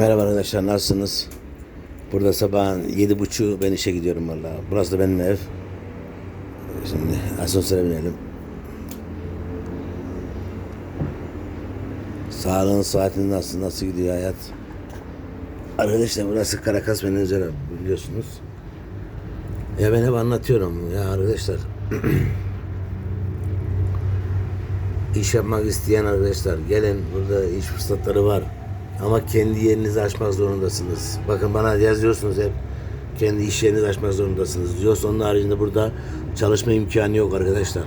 Merhaba arkadaşlar nasılsınız? Burada sabahın yedi buçuğu ben işe gidiyorum valla. Burası da benim ev. Şimdi asansöre binelim. Sağlığın saatinin nasıl nasıl gidiyor hayat? Arkadaşlar burası Karakas Menajera biliyorsunuz. Ya ben hep anlatıyorum ya arkadaşlar. İş yapmak isteyen arkadaşlar gelin burada iş fırsatları var. Ama kendi yerinizi açmak zorundasınız. Bakın bana yazıyorsunuz hep kendi iş yerinizi açmak zorundasınız. Yoksa onun haricinde burada çalışma imkanı yok arkadaşlar.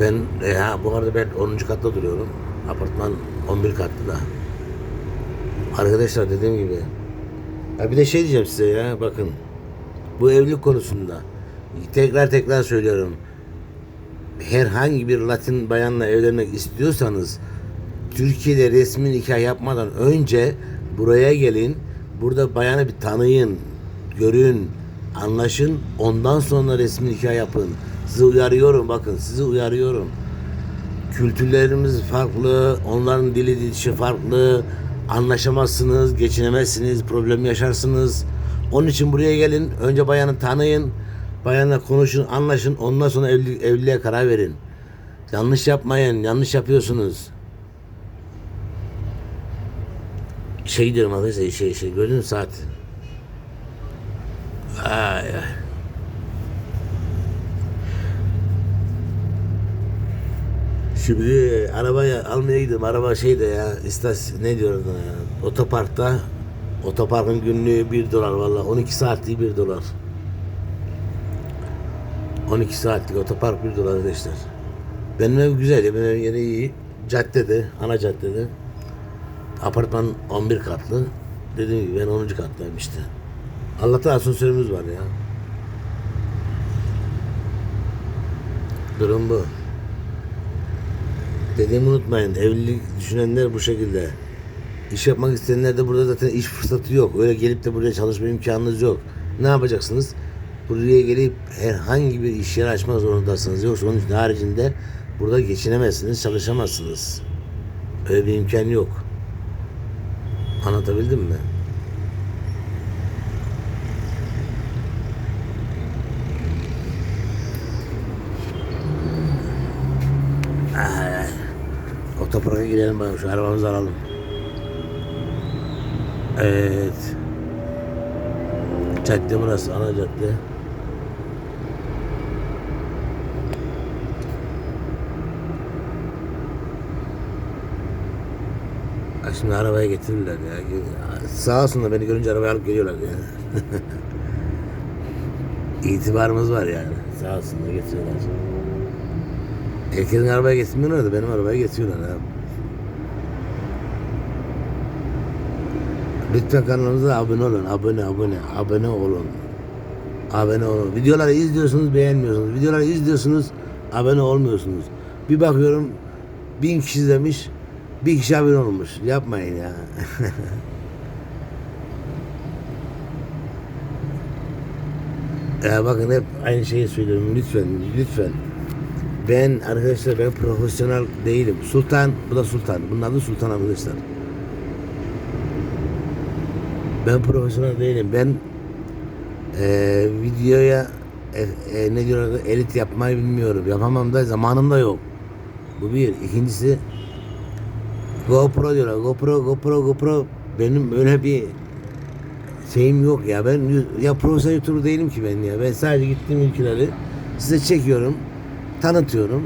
Ben e, ha, bu arada ben 10. katta duruyorum. Apartman 11 katlı da. Arkadaşlar dediğim gibi. Ya bir de şey diyeceğim size ya bakın. Bu evlilik konusunda tekrar tekrar söylüyorum herhangi bir Latin bayanla evlenmek istiyorsanız Türkiye'de resmi nikah yapmadan önce buraya gelin. Burada bayanı bir tanıyın, görün, anlaşın. Ondan sonra resmi nikah yapın. Sizi uyarıyorum bakın sizi uyarıyorum. Kültürlerimiz farklı, onların dili dilişi farklı. Anlaşamazsınız, geçinemezsiniz, problem yaşarsınız. Onun için buraya gelin. Önce bayanı tanıyın. Bayanla konuşun, anlaşın. Ondan sonra evli, evliliğe karar verin. Yanlış yapmayın. Yanlış yapıyorsunuz. Şey diyorum arkadaşlar şey şey gördün mü saat? Ay ay. Şimdi arabaya almaya gidiyorum. Araba şeyde ya istas ne diyor ya? Otoparkta otoparkın günlüğü 1 dolar valla 12 saatliği 1 dolar. 12 saatlik otopark 1 dolar arkadaşlar. Benim ev güzel ya benim yeri iyi. Caddede, ana caddede. Apartman 11 katlı. Dediğim gibi ben 10. kattayım işte. Allah'tan asansörümüz var ya. Durum bu. Dediğimi unutmayın. Evlilik düşünenler bu şekilde. İş yapmak isteyenler de burada zaten iş fırsatı yok. Öyle gelip de buraya çalışma imkanınız yok. Ne yapacaksınız? Buraya gelip herhangi bir iş yeri açmak zorundasınız. Yoksa onun haricinde burada geçinemezsiniz, çalışamazsınız. Öyle bir imkan yok. Anlatabildim mi? Ay, Otoparka gidelim bakalım şu arabamızı alalım. Evet. Cadde burası ana cadde. Şimdi arabaya getirirler ya. Sağ olsunlar beni görünce arabaya alıp geliyorlar ya. İtibarımız var yani. Sağ olsunlar getiriyorlar. Herkesin arabaya getirmiyorlar da benim arabaya getiriyorlar abi. Lütfen kanalımıza abone olun. Abone, abone, abone olun. Abone olun. Videoları izliyorsunuz, beğenmiyorsunuz. Videoları izliyorsunuz, abone olmuyorsunuz. Bir bakıyorum bin kişi izlemiş, bir kişi olmuş. Yapmayın ya. ya bakın hep aynı şeyi söylüyorum. Lütfen, lütfen. Ben arkadaşlar ben profesyonel değilim. Sultan, bu da Sultan. Bunun adı Sultan arkadaşlar. Ben profesyonel değilim. Ben eee videoya e, e, ne diyorlar elit yapmayı bilmiyorum. Yapamam da zamanım da yok. Bu bir. İkincisi GoPro diyorlar. GoPro, GoPro, GoPro. Benim öyle bir şeyim yok ya. Ben ya profesyonel YouTuber değilim ki ben ya. Ben sadece gittiğim ülkeleri size çekiyorum, tanıtıyorum.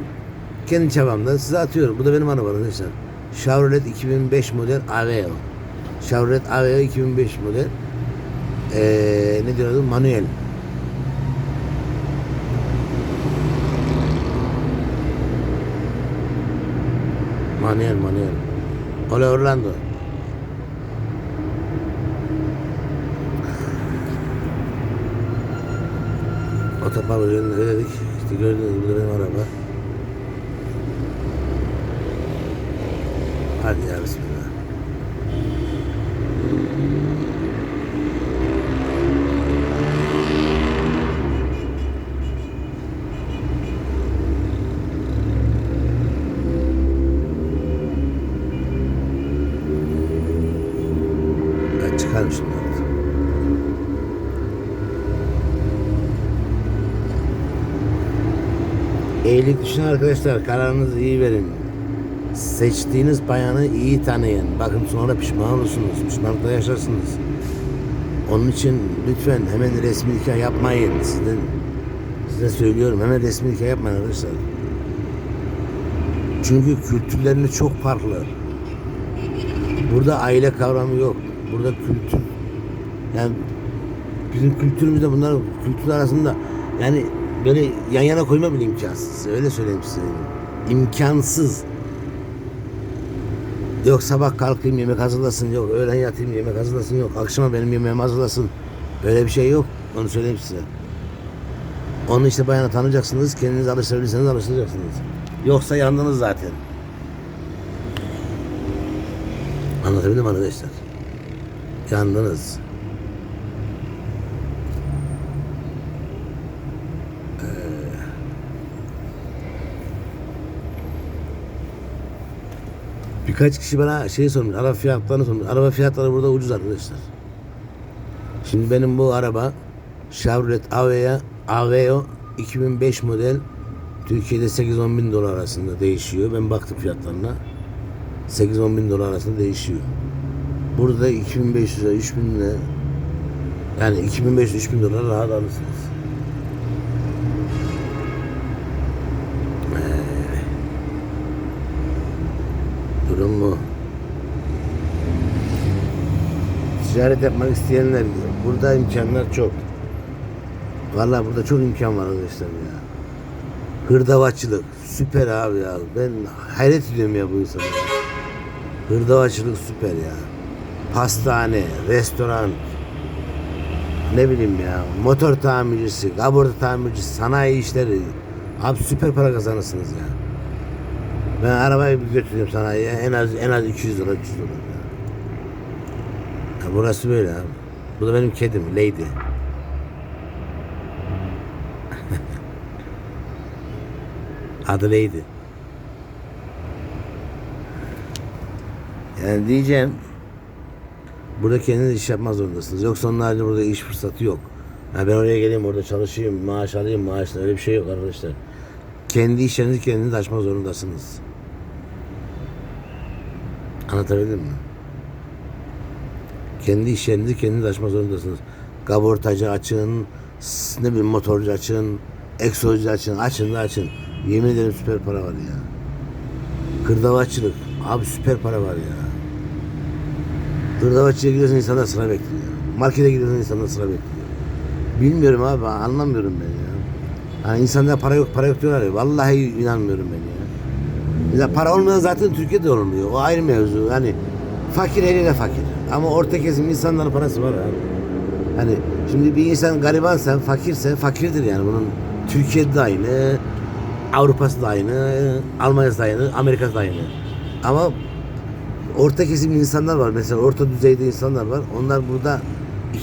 Kendi çabamda size atıyorum. Bu da benim arabam arkadaşlar. Chevrolet 2005 model Aveo. Chevrolet Aveo 2005 model. Ee, ne diyordu? Manuel. Manuel, manuel. Hola Orlando. Otopark üzerinde dedik. İşte gördüğünüz gibi benim araba. Hadi ya bismillah. Düşünün arkadaşlar. Kararınızı iyi verin. Seçtiğiniz bayanı iyi tanıyın. Bakın sonra pişman olursunuz. Pişmanlıkla yaşarsınız. Onun için lütfen hemen resmi nikah yapmayın. Sizden, size söylüyorum. Hemen resmi nikah yapmayın arkadaşlar. Çünkü kültürleriniz çok farklı. Burada aile kavramı yok. Burada kültür yani bizim kültürümüzde bunlar kültür arasında yani böyle yan yana koyma bile imkansız. Öyle söyleyeyim size. İmkansız. Yok sabah kalkayım yemek hazırlasın. Yok öğlen yatayım yemek hazırlasın. Yok akşama benim yemeğimi hazırlasın. Öyle bir şey yok. Onu söyleyeyim size. Onu işte bayana tanıyacaksınız. Kendiniz alıştırabilirseniz alıştıracaksınız. Yoksa yandınız zaten. Anlatabildim arkadaşlar? Yandınız. Birkaç kişi bana şey sormuş, araba fiyatlarını sormuş. Araba fiyatları burada ucuz arkadaşlar. Şimdi benim bu araba Chevrolet Aveo, Aveo 2005 model Türkiye'de 8-10 bin dolar arasında değişiyor. Ben baktım fiyatlarına. 8-10 bin dolar arasında değişiyor. Burada 2500 lira, 3000 lira yani 2500-3000 dolar rahat alırsınız. Durum bu. Ticaret yapmak isteyenler burada imkanlar çok. Vallahi burada çok imkan var arkadaşlar ya. Hırdavatçılık süper abi ya. Ben hayret ediyorum ya bu insana. ya. Hırdavatçılık süper ya. Pastane, restoran, ne bileyim ya, motor tamircisi, kaborta tamircisi, sanayi işleri. Abi süper para kazanırsınız ya. Ben arabayı bir götürüyorum sanayiye en az en az 200 lira 300 lira. Ya. Burası böyle abi. Bu da benim kedim Lady. Adı Lady. Yani diyeceğim burada kendiniz iş yapmak zorundasınız. Yoksa onun haricinde burada iş fırsatı yok. Ya ben oraya geleyim orada çalışayım, maaş alayım, maaşla öyle bir şey yok arkadaşlar. Kendi işlerinizi kendiniz açmak zorundasınız. Anlatabildim mi? Kendi işlerinizi kendiniz açmak zorundasınız. Kabortacı açın, ne bileyim motorcu açın, egzozcu açın, açın da açın. Yemin ederim süper para var ya. Kırdavatçılık. Abi süper para var ya. Kırdavatçıya gidiyorsun insanlar sıra bekliyor. Markete gidiyorsun insanlar sıra bekliyor. Bilmiyorum abi anlamıyorum ben ya. Hani insanlar para yok para yok diyorlar ya. Vallahi inanmıyorum ben ya. Ya para olmadan zaten Türkiye'de olmuyor. O ayrı mevzu. Hani fakir eliyle fakir. Ama orta kesim insanların parası var abi. Hani şimdi bir insan garibansa, fakirse fakirdir yani. Bunun Türkiye'de de aynı, Avrupa'sı da aynı, Almanya'sı da aynı, Amerika'sı da aynı. Ama orta kesim insanlar var. Mesela orta düzeyde insanlar var. Onlar burada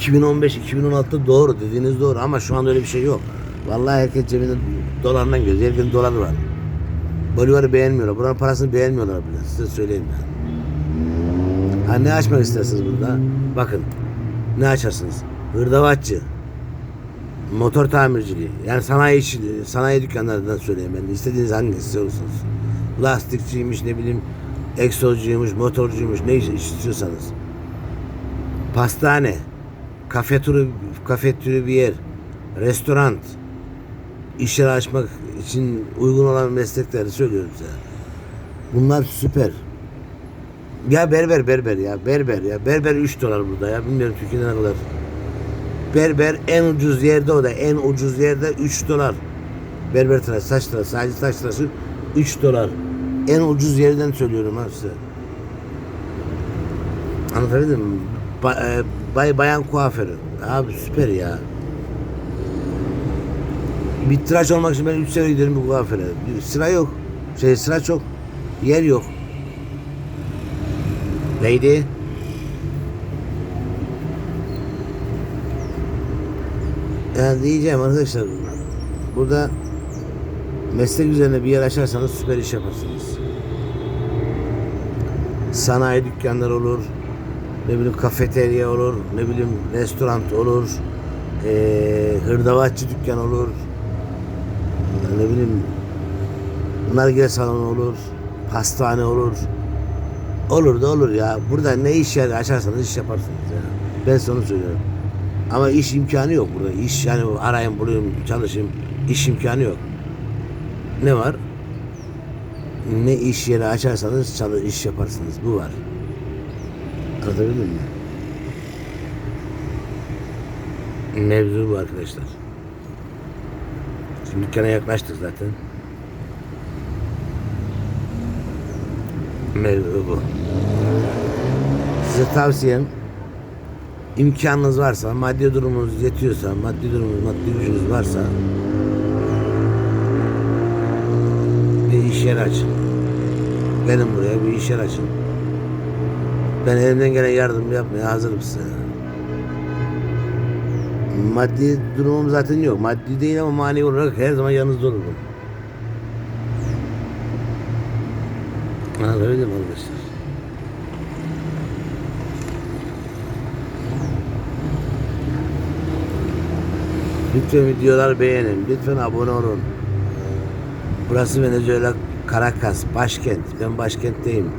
2015-2016'da doğru dediğiniz doğru ama şu anda öyle bir şey yok. Vallahi herkes cebinde dolarından geziyor. Herkesin doları var. Bolivar'ı beğenmiyorlar. Buranın parasını beğenmiyorlar bile. Size söyleyeyim ben. Ha ne açmak istersiniz burada? Bakın. Ne açarsınız? Hırdavatçı. Motor tamirciliği. Yani sanayi işi, sanayi dükkanlarından söyleyeyim ben. İstediğiniz hangisi olursunuz. Lastikçiymiş ne bileyim egzozcuymuş, motorcuymuş ne iş istiyorsanız. Pastane, kafe turu, kafe türü bir yer, restoran, iş yeri açmak için uygun olan meslekleri söylüyorum size. Bunlar süper. Ya berber berber ya berber ya berber 3 dolar burada ya bilmiyorum Türkiye'de ne kadar. Berber en ucuz yerde o da en ucuz yerde 3 dolar. Berber tıraş saç tıraşı sadece saç tıraşı 3 dolar. En ucuz yerden söylüyorum ha size. Anlatabildim mi? Ba- e, bay bayan kuaförü. Abi süper ya. Bir tıraş olmak için ben 3 sene giderim bu kuaföre. Sıra yok. Şey sıra çok. Yer yok. Lady. Yani diyeceğim arkadaşlar burada meslek üzerine bir yer açarsanız süper iş yaparsınız. Sanayi dükkanları olur, ne bileyim kafeterya olur, ne bileyim restoran olur, eee hırdavatçı dükkan olur, ne bileyim nargile salonu olur, pastane olur. Olur da olur ya. Burada ne iş yeri açarsanız iş yaparsınız ya. Ben sana söylüyorum. Ama iş imkanı yok burada. İş yani arayın bulayım çalışayım. İş imkanı yok. Ne var? Ne iş yeri açarsanız çalış, iş yaparsınız. Bu var. Anlatabildim mi? Mevzu bu arkadaşlar. Şimdi dükkana yaklaştık zaten. Mevzu bu. Size tavsiyem imkanınız varsa, maddi durumunuz yetiyorsa, maddi durumunuz, maddi gücünüz varsa bir iş yeri açın. Gelin buraya bir iş yeri açın. Ben elimden gelen yardım yapmaya hazırım size. Maddi durumum zaten yok. Maddi değil ama manevi olarak her zaman yanınızda olurum. Anlatabildim mi arkadaşlar? Lütfen videolar beğenin. Lütfen abone olun. Burası Venezuela Caracas, başkent. Ben başkentteyim.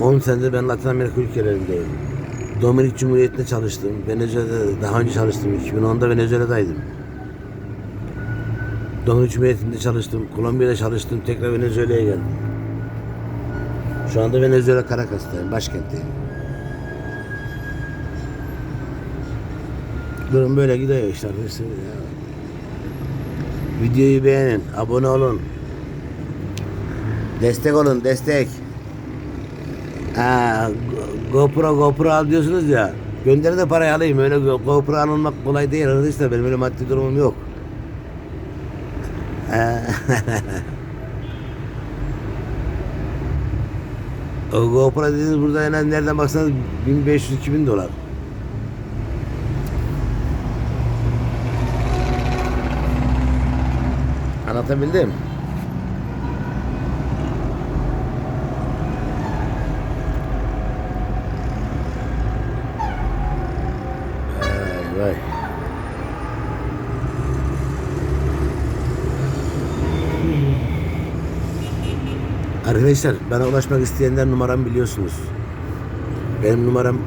10 senedir ben Latin Amerika ülkelerindeyim. Dominik Cumhuriyeti'nde çalıştım. Venezuela'da daha önce çalıştım. 2010'da Venezuela'daydım. Dominik Cumhuriyeti'nde çalıştım. Kolombiya'da çalıştım. Tekrar Venezuela'ya geldim. Şu anda Venezuela Caracas'tayım. Başkentteyim. Durum böyle gidiyor işte. Videoyu beğenin. Abone olun. Destek olun. Destek. Go- GoPro GoPro al diyorsunuz ya. Gönderin de parayı alayım. Öyle Go- GoPro alınmak kolay değil arkadaşlar. Benim öyle maddi durumum yok. O GoPro dediğiniz burada en az nereden baksanız 1500-2000 dolar. Anlatabildim vay. Arkadaşlar bana ulaşmak isteyenler numaramı biliyorsunuz. Benim numaram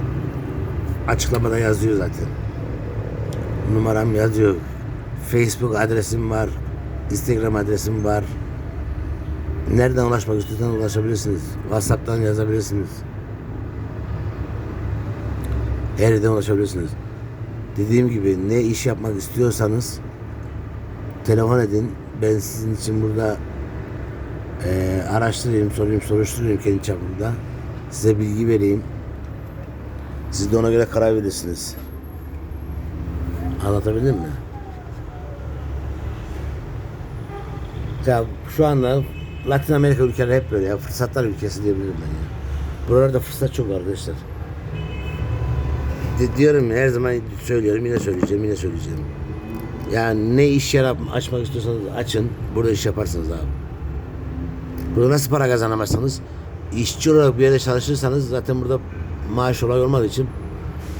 açıklamada yazıyor zaten. Numaram yazıyor. Facebook adresim var. Instagram adresim var. Nereden ulaşmak istiyorsanız ulaşabilirsiniz. WhatsApp'tan yazabilirsiniz. Her yerden ulaşabilirsiniz. Dediğim gibi ne iş yapmak istiyorsanız telefon edin. Ben sizin için burada eee, araştırayım, sorayım, soruşturayım kendi çapımda. Size bilgi vereyim. Siz de ona göre karar verirsiniz. Anlatabildim mi? Ya şu anda Latin Amerika ülkeleri hep böyle ya. Fırsatlar ülkesi diyebilirim ben ya. Buralarda fırsat çok arkadaşlar. Di- diyorum her zaman söylüyorum yine söyleyeceğim yine söyleyeceğim. Yani ne iş yer açmak istiyorsanız açın. Burada iş yaparsınız abi. Burada nasıl para kazanamazsanız işçi olarak bir yerde çalışırsanız zaten burada maaş olay olmadığı için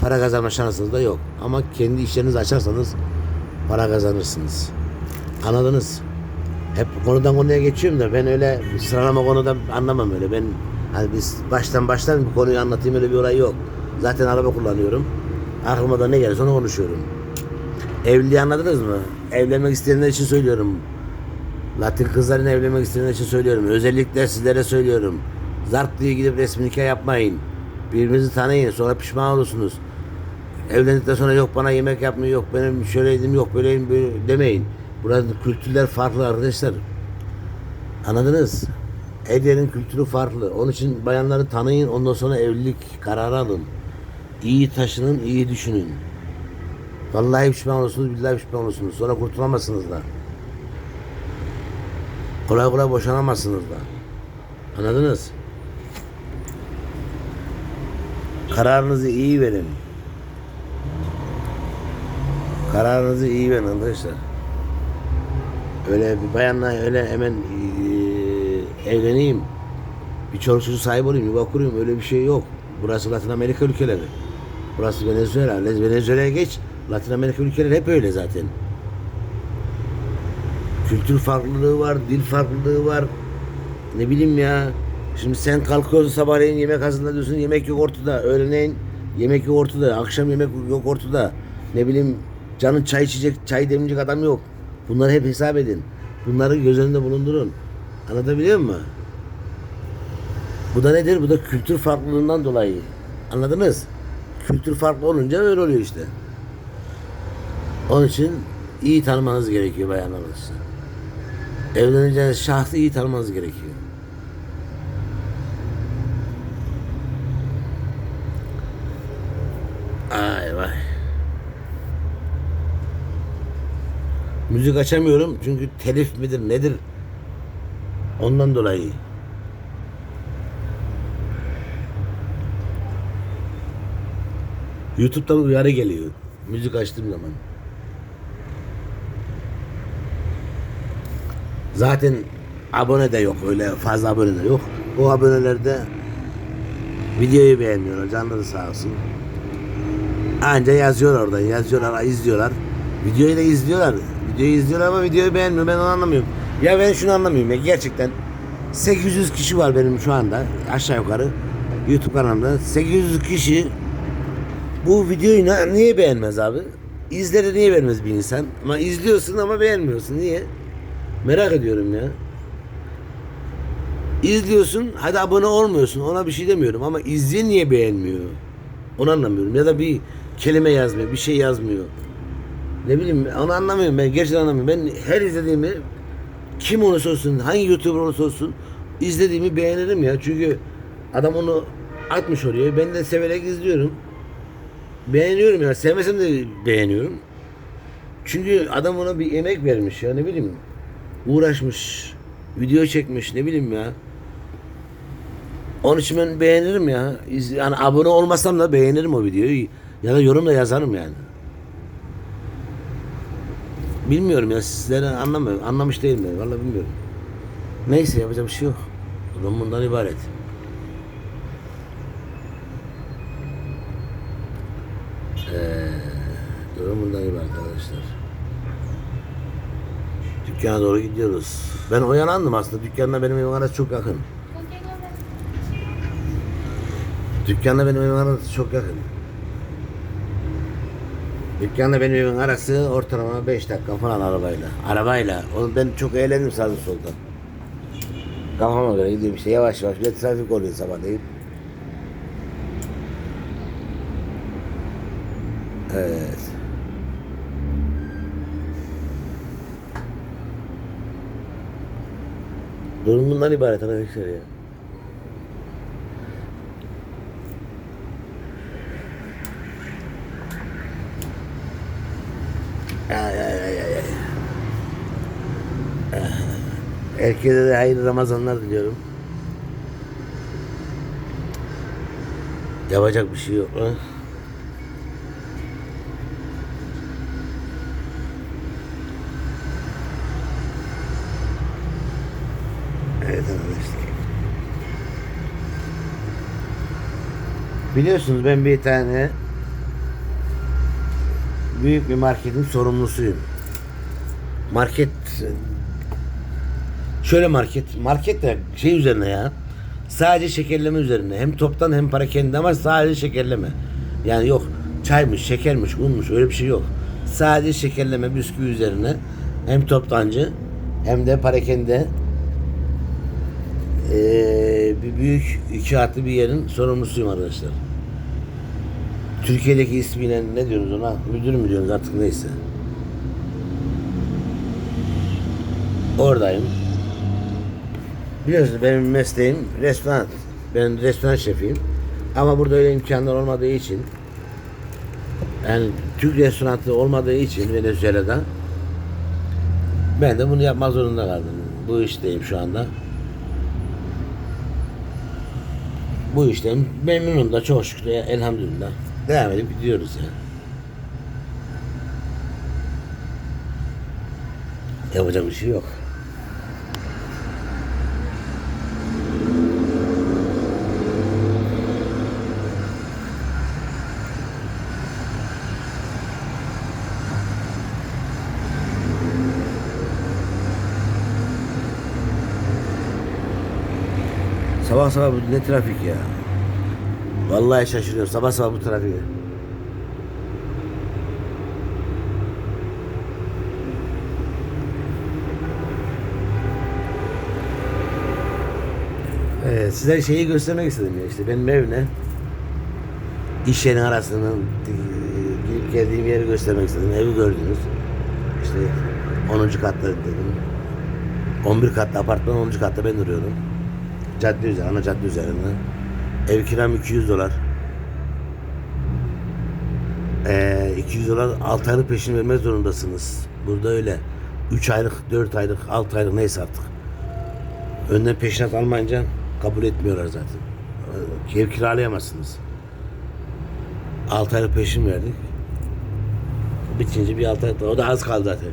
para kazanma şansınız da yok. Ama kendi işlerinizi açarsanız para kazanırsınız. Anladınız? Hep konudan konuya geçiyorum da ben öyle sıralama konuda anlamam öyle. Ben hani biz baştan baştan bir konuyu anlatayım öyle bir olay yok. Zaten araba kullanıyorum. Aklıma da ne gelirse onu konuşuyorum. Evliliği anladınız mı? Evlenmek isteyenler için söylüyorum. Latin kızların evlenmek isteyenler için söylüyorum. Özellikle sizlere söylüyorum. Zart diye gidip resmi nikah yapmayın. Birbirinizi tanıyın. Sonra pişman olursunuz. Evlendikten sonra yok bana yemek yapmıyor, yok benim şöyleydim, yok böyleyim böyle demeyin. Burada kültürler farklı arkadaşlar. Anladınız? Her kültürü farklı. Onun için bayanları tanıyın, ondan sonra evlilik kararı alın. İyi taşının, iyi düşünün. Vallahi pişman olursunuz, billahi pişman olursunuz. Sonra kurtulamazsınız da. Kolay kolay boşanamazsınız da. Anladınız? Kararınızı iyi verin. Kararınızı iyi verin arkadaşlar. Öyle bir bayanla öyle hemen eee, evleneyim. Bir çoluk çocuk sahibi olayım, yuva kurayım öyle bir şey yok. Burası Latin Amerika ülkeleri. Burası Venezuela. Venezuela'ya geç. Latin Amerika ülkeleri hep öyle zaten. Kültür farklılığı var, dil farklılığı var. Ne bileyim ya. Şimdi sen kalkıyorsun sabahleyin yemek hazırlıyorsun yemek yok ortada. Öğleneyin yemek yok ortada. Akşam yemek yok ortada. Ne bileyim canın çay içecek, çay demeyecek adam yok. Bunları hep hesap edin. Bunları göz önünde bulundurun. Anlatabiliyor muyum? Bu da nedir? Bu da kültür farklılığından dolayı. Anladınız? Kültür farklı olunca öyle oluyor işte. Onun için iyi tanımanız gerekiyor bayanlar arkadaşlar. Evleneceğiniz şahsı iyi tanımanız gerekiyor. Ay vay. Müzik açamıyorum çünkü telif midir nedir? Ondan dolayı. YouTube'dan uyarı geliyor. Müzik açtığım zaman. Zaten abone de yok öyle fazla abone de yok. O abonelerde videoyu beğenmiyorlar canları sağ olsun. Anca yazıyorlar oradan yazıyorlar izliyorlar. Videoyu da izliyorlar. Videoyu izliyorlar ama videoyu beğenmiyor ben onu anlamıyorum. Ya ben şunu anlamıyorum ya gerçekten 800 kişi var benim şu anda aşağı yukarı YouTube kanalımda 800 kişi bu videoyu niye beğenmez abi? İzleri niye beğenmez bir insan? Ama izliyorsun ama beğenmiyorsun. Niye? Merak ediyorum ya. İzliyorsun, hadi abone olmuyorsun. Ona bir şey demiyorum ama izleyen niye beğenmiyor? Onu anlamıyorum. Ya da bir kelime yazmıyor, bir şey yazmıyor. Ne bileyim onu anlamıyorum ben gerçekten anlamıyorum. Ben her izlediğimi kim olursa olsun, hangi YouTuber olursa olsun izlediğimi beğenirim ya. Çünkü adam onu atmış oraya. Ben de severek izliyorum. Beğeniyorum ya. Sevmesem de beğeniyorum. Çünkü adam ona bir emek vermiş ya ne bileyim. Uğraşmış. Video çekmiş ne bileyim ya. Onun için ben beğenirim ya. Yani abone olmasam da beğenirim o videoyu. Ya da yorum da yazarım yani. Bilmiyorum ya sizleri anlamıyorum. Anlamış değilim ben. Vallahi bilmiyorum. Neyse yapacak bir şey yok. Durum bundan ibaret. Ee, durum bundan ibaret arkadaşlar. Dükkana doğru gidiyoruz. Ben oyalandım aslında. Dükkanla benim evim arası çok yakın. Dükkanla benim evim arası çok yakın. Dükkanla benim evin arası ortalama 5 dakika falan arabayla. Arabayla. Oğlum ben çok eğlendim sağda solda. Kafama göre gidiyorum işte yavaş yavaş. De trafik oluyor sabahleyin. Evet. Durum bundan ibaret arkadaşlar ya. Ay ay. Herkese de hayırlı Ramazanlar diliyorum. Yapacak bir şey yok. Ha? Evet arkadaşlar. Biliyorsunuz ben bir tane büyük bir marketin sorumlusuyum. Market şöyle market market de şey üzerine ya. Sadece şekerleme üzerine. Hem toptan hem para kendi ama sadece şekerleme. Yani yok çaymış şekermiş unmuş öyle bir şey yok. Sadece şekerleme bisküvi üzerine. Hem toptancı hem de parakende ee, bir büyük iki atlı bir yerin sorumlusuyum arkadaşlar. Türkiye'deki ismiyle ne diyoruz ona? Müdür mü diyoruz artık neyse. Oradayım. Biliyorsunuz benim mesleğim restoran. Ben restoran şefiyim. Ama burada öyle imkanlar olmadığı için yani Türk restoranı olmadığı için Venezuela'da ben de bunu yapmak zorunda kaldım. Bu işteyim şu anda. Bu işten memnunum da çok şükür elhamdülillah. Devam edip gidiyoruz ya. Yapacak bir şey yok. Sabah sabah bu ne trafik ya. Vallahi şaşırıyorum sabah sabah bu trafiğe. Evet, size şeyi göstermek istedim ya işte benim ev ne? İş yeri arasının e, gidip geldiğim yeri göstermek istedim. Evi gördünüz. İşte 10. katta dedim. 11 katlı apartman 10. katta ben duruyorum. Cadde üzerinde, ana cadde üzerinde. Ev kiram 200 dolar. Ee, 200 dolar 6 aylık peşin vermek zorundasınız. Burada öyle. 3 aylık, 4 aylık, 6 aylık neyse artık. Önden peşinat almayınca kabul etmiyorlar zaten. Ee, Ev kiralayamazsınız. 6 aylık peşin verdik. Bitince bir 6 aylık. O da az kaldı zaten.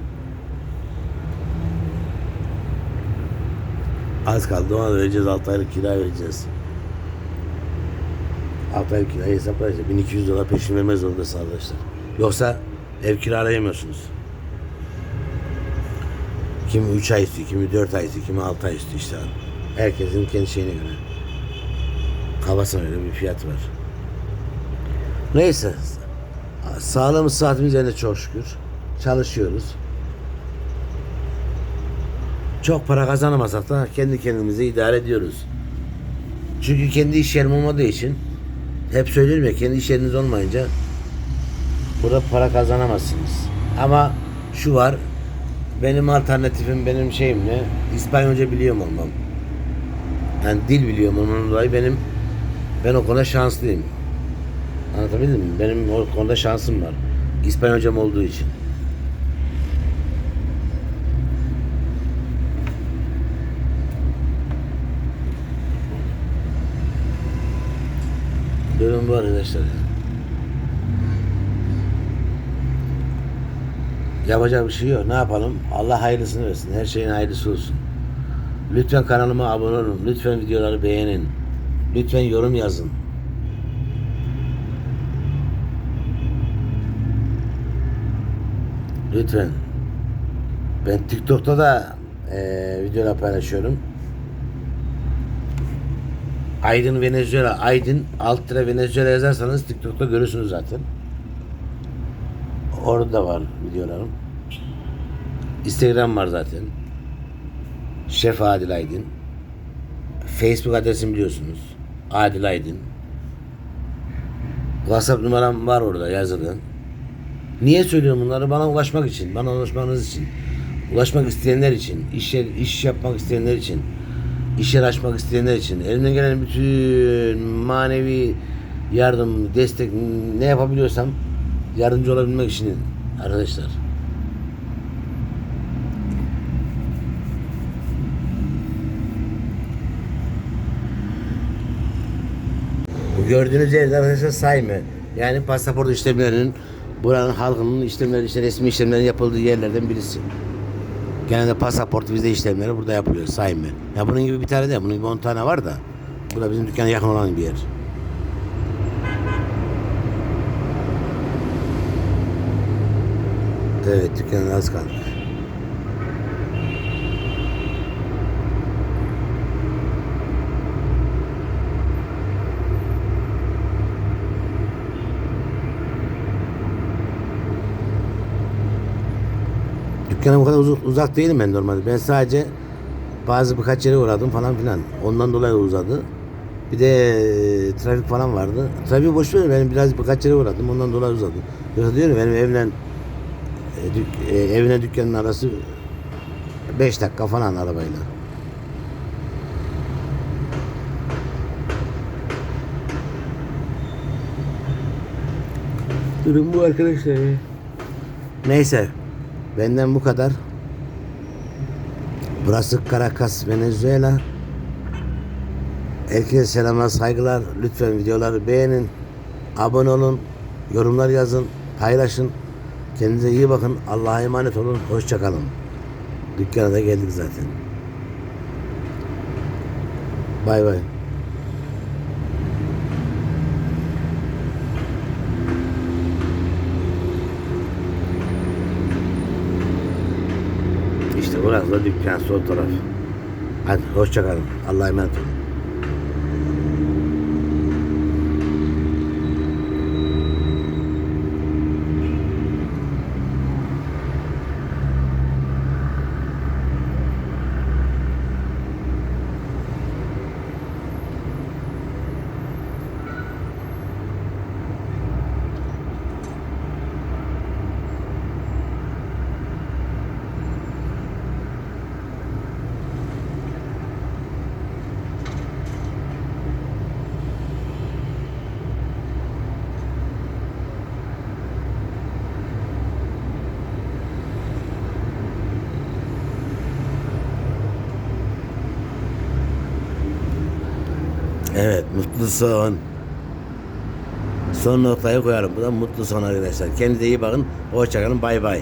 Az kaldı. Ona vereceğiz. 6 aylık kira vereceğiz. 6 aylık kirayı hesaplayınca 1200 dolar peşin vermez zorundasınız arkadaşlar. Yoksa ev kiralayamıyorsunuz. Kimi 3 ay istiyor, kimi 4 ay istiyor, kimi 6 ay istiyor işte. Herkesin kendi şeyine göre. Kafasına göre bir fiyat var. Neyse. Sağlığımız saatimiz yerinde çok şükür. Çalışıyoruz. Çok para kazanamasak da kendi kendimizi idare ediyoruz. Çünkü kendi iş yerim olmadığı için hep söylüyorum ya kendi iş yeriniz olmayınca burada para kazanamazsınız. Ama şu var benim alternatifim benim şeyim ne? İspanyolca biliyorum olmam. Yani dil biliyorum ondan dolayı benim ben o konuda şanslıyım. Anlatabildim mi? Benim o konuda şansım var. İspanyolcam olduğu için. Durum bu arkadaşlar. Yapacak bir şey yok. Ne yapalım? Allah hayırlısını versin. Her şeyin hayırlısı olsun. Lütfen kanalıma abone olun. Lütfen videoları beğenin. Lütfen yorum yazın. Lütfen. Ben TikTok'ta da eee videolar paylaşıyorum. Aydın Venezuela, Aydın alt Venezuela yazarsanız TikTok'ta görürsünüz zaten. Orada da var videolarım. Instagram var zaten. Şef Adil Aydın. Facebook adresimi biliyorsunuz. Adil Aydın. WhatsApp numaram var orada yazılı. Niye söylüyorum bunları? Bana ulaşmak için, bana ulaşmanız için, ulaşmak isteyenler için, iş, iş yapmak isteyenler için, iş yer açmak isteyenler için, elimden gelen bütün manevi yardım, destek ne yapabiliyorsam yardımcı olabilmek için arkadaşlar. Bu gördüğünüz yerde arkadaşlar sayma. Yani pasaport işlemlerinin buranın halkının işlemleri işte resmi işlemlerin yapıldığı yerlerden birisi. Genelde pasaport vize işlemleri burada yapılıyor sayma. Ya bunun gibi bir tane değil. Bunun gibi 10 tane var da. Bu da bizim dükkana yakın olan bir yer. Evet dükkanın az kaldı. Dükkana bu kadar uzak, uzak değilim ben normalde. Ben sadece bazı birkaç yere uğradım falan filan. Ondan dolayı uzadı. Bir de e, trafik falan vardı. Trafik boş ver benim biraz birkaç yere uğradım. Ondan dolayı uzadı. Yoksa diyorum benim evle e, dük, e, evine dükkanın arası 5 dakika falan arabayla. Durum bu arkadaşlar. Neyse. Benden bu kadar. Burası Caracas, Venezuela. Herkese selamlar, saygılar. Lütfen videoları beğenin. Abone olun. Yorumlar yazın. Paylaşın. Kendinize iyi bakın. Allah'a emanet olun. Hoşçakalın. Dükkana da geldik zaten. Bay bay. İşte burası da dükkan sol taraf. Hadi hoşçakalın. Allah'a emanet olun. Evet mutlu son. Son noktayı koyarım. Bu da mutlu son arkadaşlar. Kendinize iyi bakın. Hoşçakalın. Bay bay.